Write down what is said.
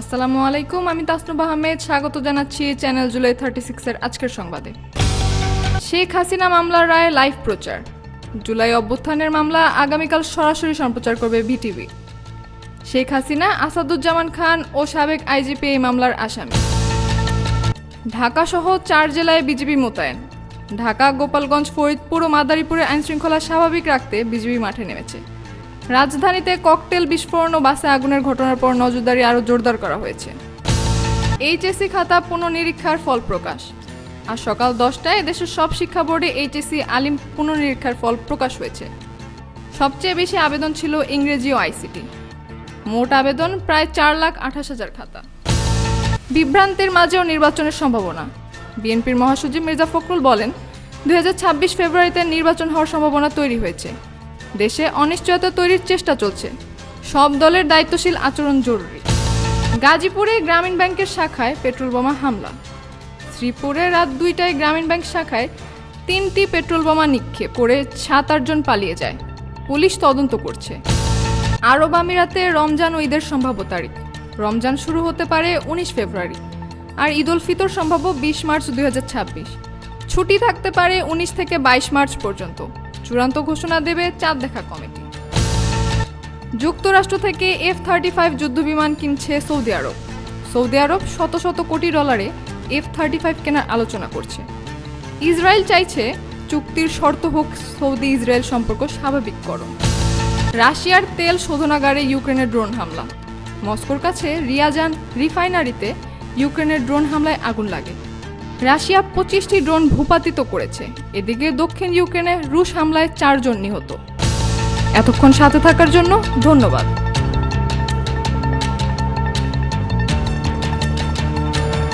আসসালামু আলাইকুম, আমি তাসনুব আহমেদ। স্বাগত জানাচ্ছি চ্যানেল জুলাই থার্টি সিক্সের আজকের সংবাদে। শেখ হাসিনা মামলার রায় লাইভ প্রচার। জুলাই অভ্যুত্থানের মামলা আগামীকাল সরাসরি সম্প্রচার করবে বিটিভি শেখ হাসিনা, আসাদুজ্জামান খান ও সাবেক আইজিপি এই মামলার আসামি। ঢাকা সহ চার জেলায় বিজিবি মোতায়েন। ঢাকা, গোপালগঞ্জ, ফরিদপুর ও মাদারীপুরে আইনশৃঙ্খলা স্বাভাবিক রাখতে বিজিবি মাঠে নেমেছে। রাজধানীতে ককটেল বিস্ফোরণ ও বাসে আগুনের ঘটনার পর নজরদারি আরও জোরদার করা হয়েছে। এইচএসসি খাতা পুনঃনিরীক্ষার ফল প্রকাশ। আর সকাল দশটায় দেশের সব শিক্ষা বোর্ডে এইচএসসি আলিম পুনঃনিরীক্ষার ফল প্রকাশ হয়েছে। সবচেয়ে বেশি আবেদন ছিল ইংরেজি ও আইসিটি। মোট আবেদন প্রায় চার লাখ আঠাশ হাজার খাতা। বিভ্রান্তের মাঝেও নির্বাচনের সম্ভাবনা। বিএনপির মহাসচিব মির্জা ফখরুল বলেন, দুই হাজার ছাব্বিশ ফেব্রুয়ারিতে নির্বাচন হওয়ার সম্ভাবনা তৈরি হয়েছে। দেশে অনিশ্চয়তা তৈরির চেষ্টা চলছে। সব দলের দায়িত্বশীল আচরণ জরুরি। গাজীপুরে গ্রামীণ ব্যাংকের শাখায় পেট্রোল বোমা হামলা। শ্রীপুরে রাত দুইটায় গ্রামীণ ব্যাংক শাখায় তিনটি পেট্রোল বোমা নিক্ষেপ করে সাত আটজন পালিয়ে যায়। পুলিশ তদন্ত করছে। আরব আমিরাতে রমজান ঈদের সম্ভাব্য তারিখ। রমজান শুরু হতে পারে উনিশ ফেব্রুয়ারি আর ঈদ উল ফিতর সম্ভাব্য বিশ মার্চ দুই হাজার ছাব্বিশ। ছুটি থাকতে পারে উনিশ থেকে বাইশ মার্চ পর্যন্ত। চূড়ান্ত ঘোষণা দেবে চাঁদ দেখা কমিটি। যুক্তরাষ্ট্র থেকে এফ থার্টি ফাইভ যুদ্ধবিমান কিনছে সৌদি আরব। সৌদি আরব শত শত কোটি ডলারে এফ থার্টি ফাইভ কেনার আলোচনা করছে। ইসরায়েল চাইছে চুক্তির শর্ত হোক সৌদি ইসরায়েল সম্পর্ক স্বাভাবিককরণ। রাশিয়ার তেল শোধনাগারে ইউক্রেনের ড্রোন হামলা। মস্কোর কাছে রিয়াজান রিফাইনারিতে ইউক্রেনের ড্রোন হামলায় আগুন লাগে। রাশিয়া পঁচিশটি ড্রোন ভূপাতিত করেছে। এদিকে দক্ষিণ ইউক্রেনে রুশ হামলায় চারজন নিহত। এতক্ষণ সাথে থাকার জন্য ধন্যবাদ।